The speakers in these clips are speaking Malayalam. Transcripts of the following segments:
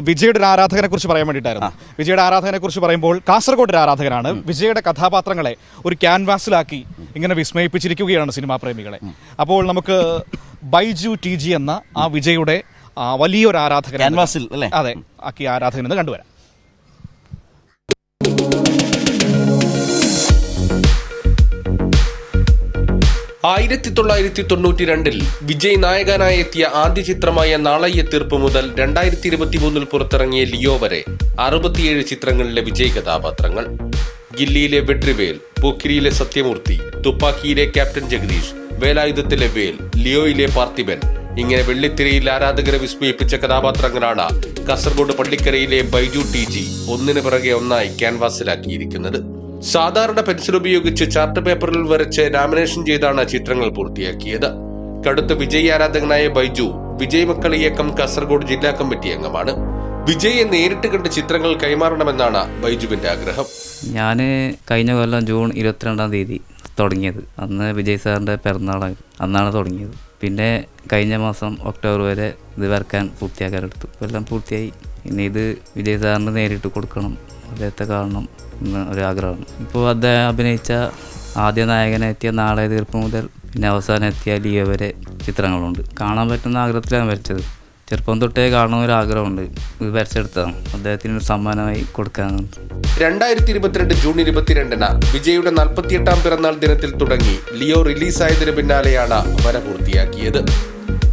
വിജയുടെ ഒരു ആരാധകനെ കുറിച്ച് പറയാൻ വേണ്ടിയിട്ടായിരുന്നു. വിജയുടെ ആരാധകനെ കുറിച്ച് പറയുമ്പോൾ കാസർഗോഡ് ഒരു ആരാധകനാണ്. വിജയുടെ കഥാപാത്രങ്ങളെ ഒരു ക്യാൻവാസിലാക്കി ഇങ്ങനെ വിസ്മയിപ്പിച്ചിരിക്കുകയാണ് സിനിമാ പ്രേമികളെ. അപ്പോൾ നമുക്ക് ബൈജു ടി ജി എന്ന ആ വിജയുടെ വലിയൊരു ആരാധകൻ ക്യാൻവാസിൽ അല്ലേ? അതെ ആക്കി ആരാധകൻ എന്ന് കണ്ടുവരാം. ആയിരത്തി തൊള്ളായിരത്തി തൊണ്ണൂറ്റി രണ്ടിൽ വിജയ് നായകനായി എത്തിയ ആദ്യ ചിത്രമായ നാളയ്യ തീർപ്പ് മുതൽ രണ്ടായിരത്തി ഇരുപത്തി മൂന്നിൽ പുറത്തിറങ്ങിയ ലിയോ വരെ അറുപത്തിയേഴ് ചിത്രങ്ങളിലെ വിജയ് കഥാപാത്രങ്ങൾ. ഗില്ലിയിലെ വെട്രിവേൽ പോക്കിരിയിലെ സത്യമൂർത്തി തുപ്പാക്കിയിലെ ക്യാപ്റ്റൻ ജഗദീഷ് വേലായുധത്തിലെ വേൽ ലിയോയിലെ പാർത്ഥിബൻ ഇങ്ങനെ വെള്ളിത്തിരയിൽ ആരാധകരെ വിസ്മയിപ്പിച്ച കഥാപാത്രങ്ങളാണ് കാസർഗോഡ് പള്ളിക്കരയിലെ ബൈജു ടി ജി ഒന്നിനു പിറകെ ഒന്നായി ക്യാൻവാസിലാക്കിയിരിക്കുന്നത്. സാധാരണ പെൻസിൽ ഉപയോഗിച്ച് ചാർട്ട് പേപ്പറിൽ വരച്ച് ലാമിനേഷൻ ചെയ്താണ് ചിത്രങ്ങൾ പൂർത്തിയാക്കിയത്. കടുത്ത വിജയ് ആരാധകനായ ബൈജു വിജയ് മക്കൾ ഇയക്കം കാസർഗോഡ് ജില്ലാ കമ്മിറ്റി അംഗമാണ്. വിജയെ നേരിട്ട് കണ്ട് ചിത്രങ്ങൾ കൈമാറണമെന്നാണ് ബൈജുവിന്റെ ആഗ്രഹം. ഞാൻ കഴിഞ്ഞ കൊല്ലം ജൂൺ ഇരുപത്തിരണ്ടാം തീയതി തുടങ്ങിയത്. അന്ന് വിജയ് സാറിന്റെ പിറന്നാളായി അന്നാണ് തുടങ്ങിയത്. പിന്നെ കഴിഞ്ഞ മാസം ഒക്ടോബർ വരെ ഇത് വരക്കാൻ പൂർത്തിയാക്കാനെടുത്തു. എല്ലാം പൂർത്തിയായി. ഇനി ഇത് വിജയ് സാറിന് നേരിട്ട് കൊടുക്കണം. അദ്ദേഹത്തെ കാണണം എന്ന് ഒരാഗ്രഹമാണ് ഇപ്പോൾ അദ്ദേഹം അഭിനയിച്ച ആദ്യ നായകനെത്തിയ നാളെ തീർപ്പ് മുതൽ പിന്നെ അവസാനം എത്തിയ ലിയോ വരെ ചിത്രങ്ങളുണ്ട്. കാണാൻ പറ്റുന്ന ആഗ്രഹത്തിലാണ് വരച്ചത്. ചെറുപ്പം തൊട്ടേ കാണുന്ന ഒരു ആഗ്രഹമുണ്ട്. ഇത് വരച്ചെടുത്തതാണ്. അദ്ദേഹത്തിന് ഒരു സമ്മാനമായി കൊടുക്കാൻ രണ്ടായിരത്തി ഇരുപത്തിരണ്ട് ജൂൺ ഇരുപത്തിരണ്ടിന് വിജയുടെ നാൽപ്പത്തിയെട്ടാം പിറന്നാൾ ദിനത്തിൽ തുടങ്ങി ലിയോ റിലീസായതിനു പിന്നാലെയാണ് വര പൂർത്തിയാക്കിയത്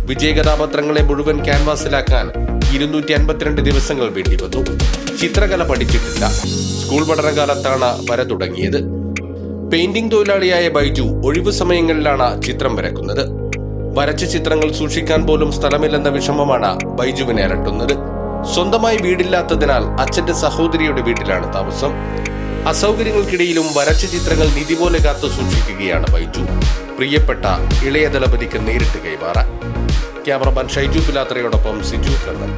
വിജയ കഥാപാത്രങ്ങളെ മുഴുവൻ ക്യാൻവാസിലാക്കാൻ ഇരുന്നൂറ്റി അൻപത്തിരണ്ട് ദിവസങ്ങൾ വേണ്ടി വന്നു ചിത്രകല പഠിച്ചിട്ടില്ല. സ്കൂൾ പഠനകാലത്താണ് വര തുടങ്ങിയത്. പെയിന്റിംഗ് തൊഴിലാളിയായ ബൈജു ഒഴിവു സമയങ്ങളിലാണ് ചിത്രം വരക്കുന്നത്. വരച്ച ചിത്രങ്ങൾ സൂക്ഷിക്കാൻ പോലും സ്ഥലമില്ലെന്ന വിഷമമാണ് ബൈജുവിനെ അലട്ടുന്നത്. സ്വന്തമായി വീടില്ലാത്തതിനാൽ അച്ഛന്റെ സഹോദരിയുടെ വീട്ടിലാണ് താമസം. അസൗകര്യങ്ങൾക്കിടയിലും വരച്ച ചിത്രങ്ങൾ നിധി പോലെ കാത്തു സൂക്ഷിക്കുകയാണ് ബൈജു. പ്രിയപ്പെട്ട ഇളയ ദളപതിക്ക് നേരിട്ട് കൈമാറാൻ. ക്യാമറമാൻ ഷൈജു പിലാത്രയോടൊപ്പം സിജു കണ്ണൻ.